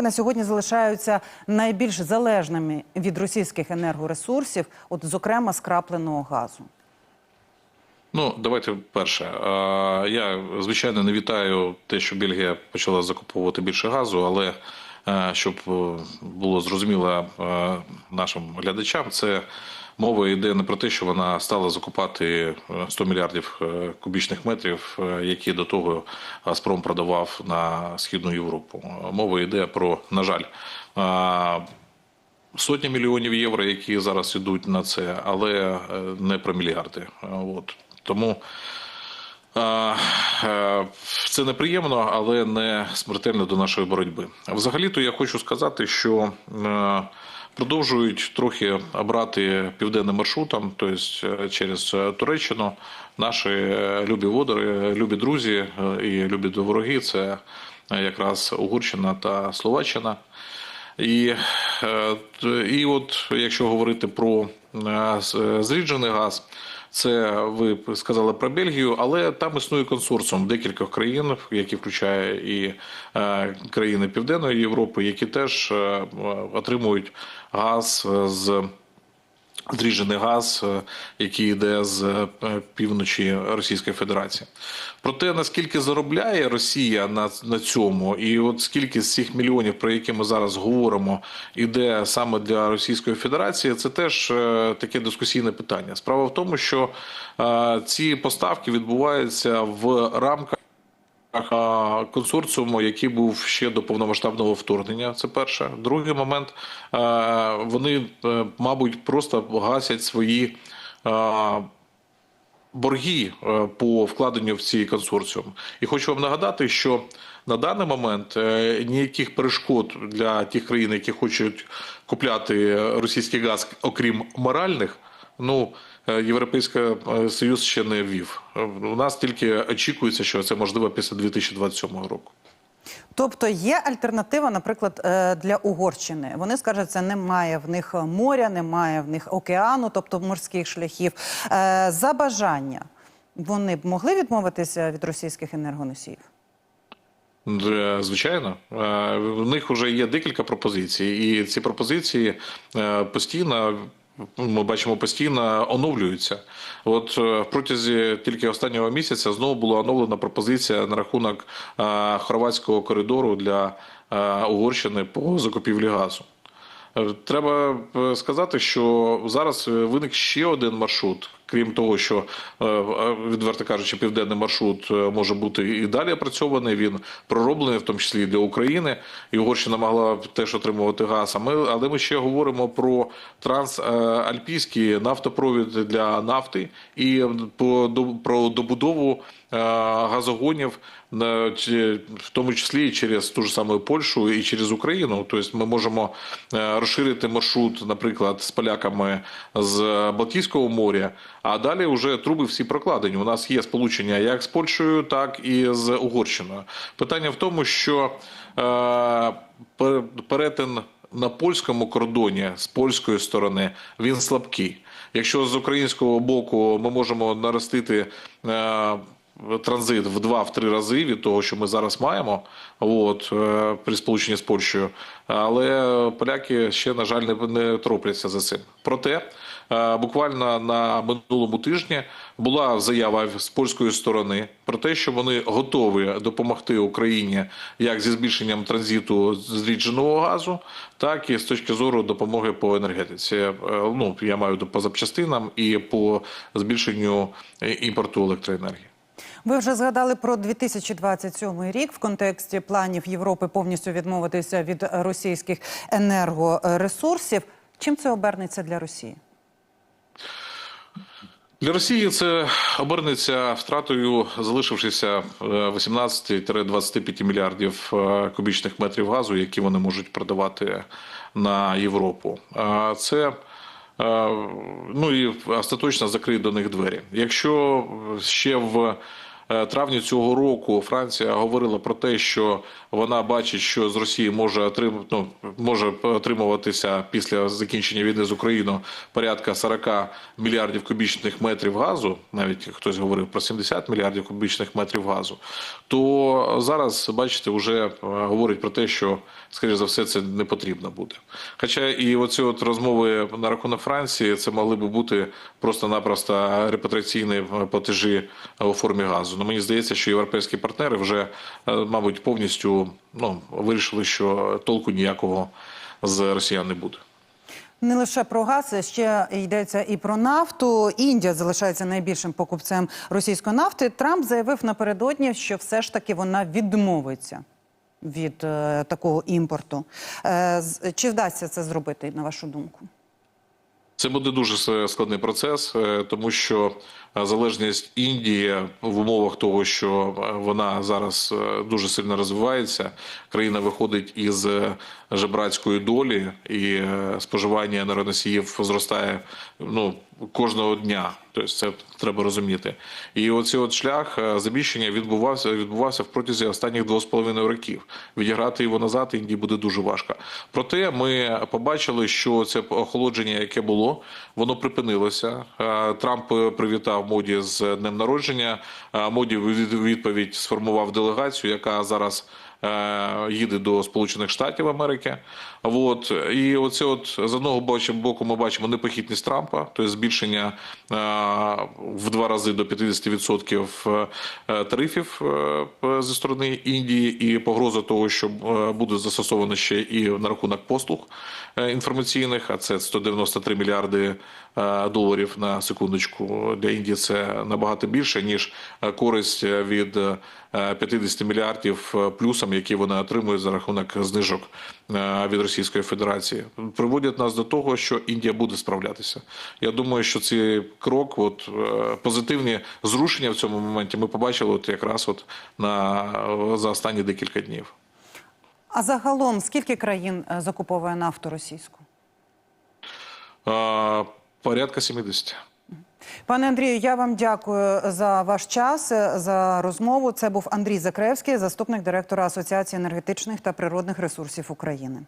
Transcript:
на сьогодні залишаються найбільш залежними від російських енергоресурсів, от зокрема скрапленого газу. Ну, давайте перше. Я звичайно не вітаю те, що Бельгія почала закуповувати більше газу, але е, щоб е, було зрозуміло е, нашим глядачам, це мова йде не про те, що вона стала закупати е, 100 мільярдів е, кубічних метрів, е, які до того Газпром продавав на східну Європу. Мова йде про, на жаль, е, сотні мільйонів євро, які зараз йдуть на це, але е, не про мільярди. Е, От. Тому е, е, це неприємно, але не смертельно до нашої боротьби. Взагалі-то я хочу сказати, що е, продовжують трохи обрати південним маршрутом, тобто е, через е, Туреччину. Наші е, любі водори, любі друзі і любі вороги це якраз Угорщина та Словаччина. І, і от якщо говорити про зріджений газ, це ви сказали про Бельгію, але там існує консорціум декількох країн, які включає і е, країни Південної Європи, які теж е, е, отримують газ з зріджений газ, е, який йде з е, півночі Російської Федерації. Про те, наскільки заробляє Росія на, на цьому, і от скільки з цих мільйонів, про які ми зараз говоримо, іде саме для Російської Федерації, це теж е, таке дискусійне питання. Справа в тому, що ці поставки відбуваються в рамках. Консорціуму, який був ще до повномасштабного вторгнення. Це перше. Другий момент е, вони, е, мабуть, просто гасять свої. е, Борги по вкладенню в ці консорціум. І хочу вам нагадати, що на даний момент ніяких перешкод для тих країн, які хочуть купляти російський газ, окрім моральних, ну е, Європейський е, Союз ще не ввів. Е, У нас тільки очікується, що це можливо після 2027 року. Тобто є альтернатива, наприклад, для Угорщини. Вони скажуть, це немає в них моря, немає в них океану, тобто морських шляхів. За бажання вони б могли відмовитися від російських енергоносіїв? Звичайно, в них вже є декілька пропозицій, і ці пропозиції постійно. Ми бачимо постійно оновлюються. От е, протязі тільки останнього місяця знову була оновлена пропозиція на рахунок е, хорватського коридору для е, Угорщини по закупівлі газу. Треба сказати, що зараз виник ще один маршрут. Крім того, що е, е, відверто кажучи, південний маршрут е, може бути і далі опрацьований. Він пророблений, в тому числі і для України. І Угорщина могла теж отримувати газ. А ми, але ми ще говоримо про трансальпійський нафтопровід для нафти і до- про добудову е, газогонів, в тому числі через ту ж саму Польщу і через Україну. Тобто ми можемо е, розширити маршрут, наприклад, з поляками з Балтійського моря, а далі вже труби всі прокладені. У нас є сполучення як з Польщею, так і з Угорщиною. Питання в тому, що е, перетин на польському кордоні з польської сторони він слабкий. Якщо з українського боку ми можемо наростити е, транзит в 2-3 рази від того, що ми зараз маємо, от, е, при сполученні з Польщею, але поляки ще, на жаль, не, не тропляться за цим. Проте, е, буквально на минулому тижні була заява з польської сторони про те, що вони готові допомогти Україні як зі збільшенням транзиту зрідженого газу, так і з точки зору допомоги по енергетиці. Е, Ну я маю по запчастинам і по збільшенню імпорту електроенергії. Ви вже згадали про 2027 рік в контексті планів Європи повністю відмовитися від російських енергоресурсів. Чим це обернеться для Росії? Для Росії це обернеться втратою залишившися е, 18-25 мільярдів е, кубічних метрів газу, які вони можуть продавати на Європу. Це е, ну і остаточно закриє до них двері. Якщо ще в е, травні цього року Франція говорила про те, що вона бачить, що з Росії може отрим... ну, може отримуватися після закінчення війни з Україною порядка 40 мільярдів кубічних метрів газу, навіть хтось говорив про 70 мільярдів кубічних метрів газу, то зараз, бачите, вже е, говорить про те, що, скоріш за все, це не потрібно буде. Хоча і оці от розмови на рахунок Франції, це могли би бути просто-напросто репатріаційні платежі у формі газу. Ну, мені здається, що європейські партнери вже, е, мабуть, повністю ну, вирішили, що толку ніякого з росіян не буде. Не лише про газ, ще йдеться і про нафту. Індія залишається найбільшим покупцем російської нафти. Трамп заявив напередодні, що все ж таки вона відмовиться від е, такого імпорту. Е, чи вдасться це зробити, на вашу думку? Це буде дуже складний процес, е, тому що е, залежність Індії в умовах того, що е, вона зараз дуже сильно розвивається, країна виходить із жебрацької долі, і споживання енергоносіїв зростає ну кожного дня. Тобто це треба розуміти. І оцей от шлях е, заміщення відбувався відбувався протязі останніх двох з половиною років. Відіграти його назад Індії буде дуже важко. Проте ми побачили, що це охолодження, яке було, воно припинилося. Е, Трамп привітав моді з днем народження. Е, Моді відповідь сформував делегацію, яка зараз їде до Сполучених Штатів Америки. От і оце, от з одного боку, ми бачимо непохитність Трампа, тобто збільшення е, в два рази до 50% е, тарифів е, зі сторони Індії, і погроза того, що е, буде застосовано ще і на рахунок послуг е, інформаційних, а це 193 мільярди е, доларів на секундочку. Для Індії це набагато більше ніж е, користь від е, 50 мільярдів е, які вони отримують за рахунок знижок е, від Російської Федерації, приводять нас до того, що Індія буде справлятися. Я думаю, що цей крок, от е, позитивні зрушення в цьому моменті, ми побачили от якраз от на за останні декілька днів. А загалом скільки країн е, закуповує нафту російську? Порядка 70. Пане Андрію, я вам дякую за ваш час, е, за розмову. Це був Андрій Закревський, заступник директора Асоціації енергетичних та природних ресурсів України.